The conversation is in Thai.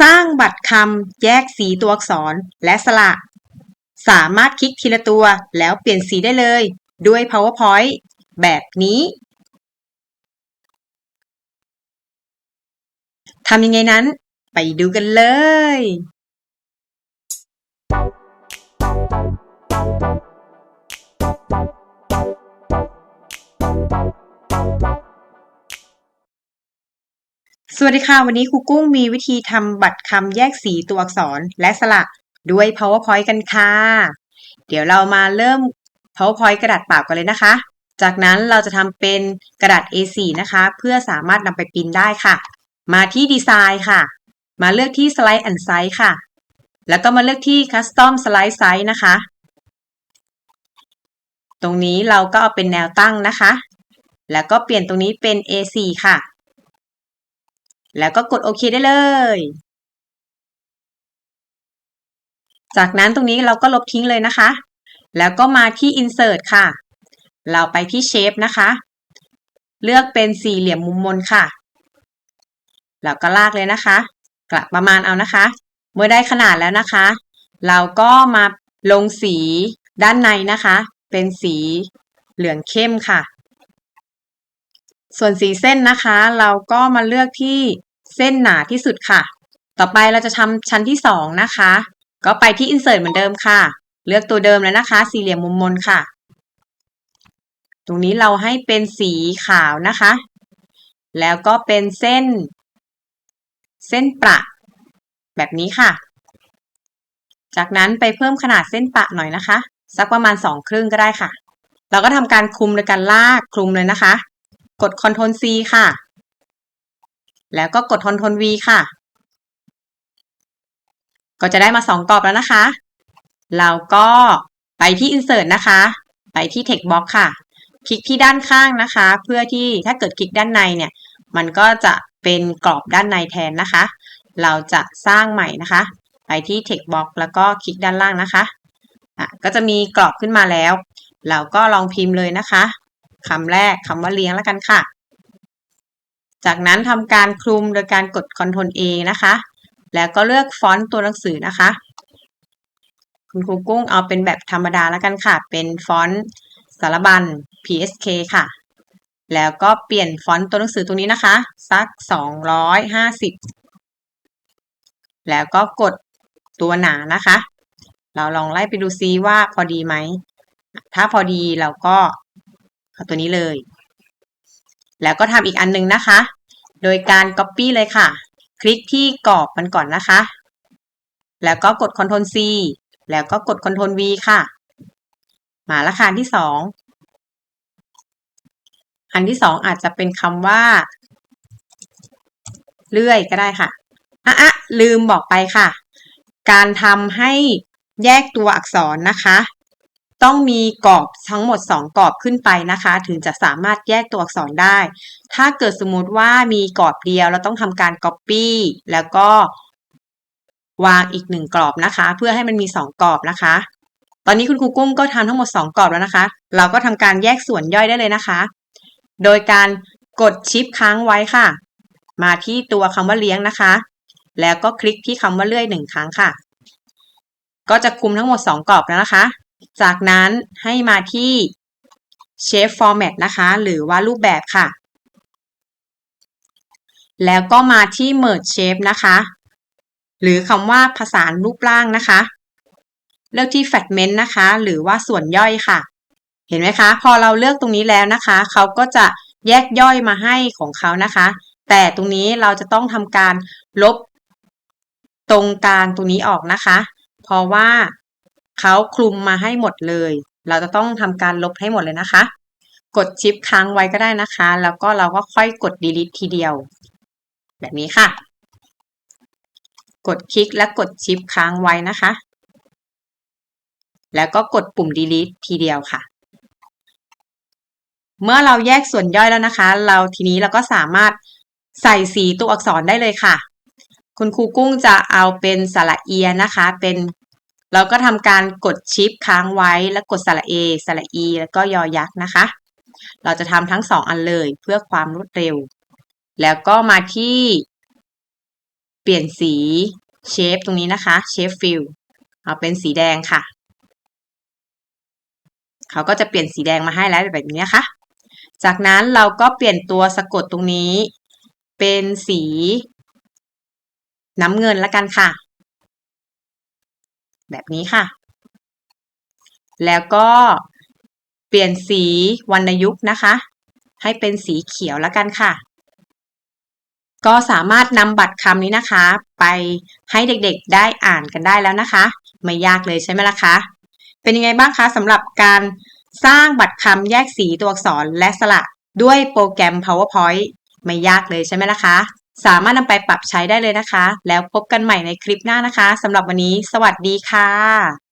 สร้างบัตรคำแยกสีตัวอักษรและสระ สามารถคลิกทีละตัวแล้วเปลี่ยนสีได้เลย ด้วย PowerPoint แบบนี้ทำยังไงนั้น ไปดูกันเลย สวัสดีค่ะ วันนี้ครูกุ้งมีวิธีทำบัตรคำแยกสีตัวอักษรและสระด้วย PowerPoint กันค่ะ เดี๋ยวเรามาเริ่ม PowerPoint กระดาษเปล่ากันเลยนะคะ จากนั้นเราจะทำเป็นกระดาษ A4 นะคะ เพื่อสามารถนำไปพิมพ์ได้ค่ะ มาที่ดีไซน์ค่ะ มาเลือกที่ Slide and Size ค่ะ แล้วก็มาเลือกที่ Custom Slide Size นะคะ ตรงนี้เราก็เอาเป็นแนวตั้งนะคะ แล้วก็เปลี่ยนตรงนี้เป็น A4 ค่ะ แล้วก็กดโอเคได้เลย จากนั้นตรงนี้เราก็ลบทิ้งเลยนะคะ แล้วก็มาที่ Insert ค่ะ เราไปที่ Shape นะคะ เลือกเป็นสี่เหลี่ยมมุมมนค่ะ แล้วก็ลากเลยนะคะ กลับประมาณเอานะคะ เมื่อได้ขนาดแล้วนะคะ เราก็มาลงสีด้านในนะคะ เป็นสีเหลืองเข้มค่ะ ส่วนสีเส้นนะคะ เราก็มาเลือกที่ เส้นหนาที่สุดค่ะ ต่อไปเราจะทำชั้นที่สองนะคะ ก็ไปที่ Insert เหมือนเดิมค่ะ เลือกตัวเดิมแล้วนะคะ สี่เหลี่ยมมุมมนค่ะ ตรงนี้เราให้เป็นสีขาวนะคะ แล้วก็เป็นเส้น เส้นประแบบนี้ค่ะ จากนั้นไปเพิ่มขนาดเส้นประหน่อยนะคะ สักประมาณสองครึ่งก็ได้ค่ะ เราก็ทำการคลุมโดยการลากคลุมเลยนะคะ กด Ctrl C ค่ะ แล้วก็กด Ctrl V ค่ะ ก็จะได้มาสองกรอบแล้วนะคะ เราก็ไปที่ Insert นะคะ ไปที่ Text Box ค่ะ คลิกที่ด้านข้างนะคะ เพื่อที่ถ้าเกิดคลิกด้านในเนี่ย มันก็จะเป็นกรอบด้านในแทนนะคะ เราจะสร้างใหม่นะคะ ไปที่ Text Box แล้วก็คลิกด้านล่างนะคะอะก็จะมีกรอบขึ้นมาแล้ว เราก็ลองพิมพ์เลยนะคะคำแรกคำว่าเลี้ยงแล้วกันค่ะ จากนั้นทำการคลุมโดยการกด Ctrl A นะคะ แล้วก็เลือกฟอนต์ตัวหนังสือนะคะ คุณครูกุ้งเอาเป็นแบบธรรมดาแล้วกันค่ะ เป็นฟอนต์สารบัญ PSK ค่ะ แล้วก็เปลี่ยนฟอนต์ตัวหนังสือตรงนี้นะคะ สัก 250 แล้วก็กดตัวหนานะคะ เราลองไล่ไปดูซิว่าพอดีไหม ถ้าพอดีเราก็เอาตัวนี้เลย แล้วก็ทำอีกอันนึงนะคะ โดยการ Copy เลยค่ะ คลิกที่กรอบมันก่อนนะคะ แล้วก็กด Ctrl C แล้วก็กด Ctrl V ค่ะ มาละค่ะอันที่สองอันที่สองอาจจะเป็นคำว่า เลื่อยก็ได้ค่ะอะอะลืมบอกไปค่ะ การทำให้แยกตัวอักษรนะคะ ต้องมีกรอบทั้งหมด 2 กรอบขึ้นไปนะคะ ถึงจะสามารถแยกตัวอักษรได้ ถ้าเกิดสมมติว่ามีกรอบเดียวเราต้องทำการ Copy แล้วก็วางอีกหนึ่งกรอบนะคะ เพื่อให้มันมี 2 กรอบนะคะ ตอนนี้คุณครูกุ้งก็ทำทั้งหมด 2 กรอบแล้วนะคะ เราก็ทำการแยกส่วนย่อยได้เลยนะคะ โดยการกดชิปค้างไว้ค่ะ มาที่ตัวคำว่าเลี้ยงนะคะ แล้วก็คลิกที่คำว่าเลื่อยหนึ่งครั้งค่ะ ก็จะคุมทั้งหมด 2 กรอบแล้วนะคะ จากนั้นให้มาที่ Shape Format นะคะ หรือว่ารูปแบบค่ะ แล้วก็มาที่ Merge Shape นะคะ หรือคำว่าผสานรูปร่างนะคะ เลือกที่ Fragment นะคะ หรือว่าส่วนย่อยค่ะ เห็นไหมคะ พอเราเลือกตรงนี้แล้วนะคะ เขาก็จะแยกย่อยมาให้ของเขานะคะ แต่ตรงนี้เราจะต้องทำการลบตรงกลางตรงนี้ออกนะคะ เพราะว่า เขาคลุมมาให้หมดเลย เราจะต้องทำการลบให้หมดเลยนะคะ กดชิปค้างไว้ก็ได้นะคะ แล้วก็เราก็ค่อยกด delete ทีเดียว แบบนี้ค่ะ กดคลิกและกดชิปค้างไว้นะคะ แล้วก็กดปุ่ม delete ทีเดียวค่ะเมื่อเราแยกส่วนย่อยแล้วนะคะ เราทีนี้เราก็สามารถใส่สีตัวอักษรได้เลยค่ะ คุณครูกุ้งจะเอาเป็นสระเอียนะคะ เป็น เราก็ทำการกดชิปค้างไว้แล้วกดสระเอสระอีแล้วก็ยอยักษ์นะคะ เราจะทำทั้งสองอันเลยเพื่อความรวดเร็ว แล้วก็มาที่เปลี่ยนสีเชฟตรงนี้นะคะเชฟฟิลเอาเป็นสีแดงค่ะ เขาก็จะเปลี่ยนสีแดงมาให้แล้วแบบนี้นะคะ จากนั้นเราก็เปลี่ยนตัวสะกดตรงนี้ เป็นสีน้ำเงินละกันค่ะ แบบนี้ค่ะ แล้วก็เปลี่ยนสีวรรณยุกต์นะคะ ให้เป็นสีเขียวละกันค่ะ ก็สามารถนำบัตรคำนี้นะคะ ไปให้เด็กๆได้อ่านกันได้แล้วนะคะ ไม่ยากเลยใช่ไหมล่ะคะ เป็นยังไงบ้างคะสำหรับการสร้างบัตรคำแยกสีตัวอักษรและสระด้วยโปรแกรม PowerPoint ไม่ยากเลยใช่ไหมล่ะคะ สามารถนำไปปรับใช้ได้เลยนะคะ แล้วพบกันใหม่ในคลิปหน้านะคะสำหรับวันนี้ สวัสดีค่ะ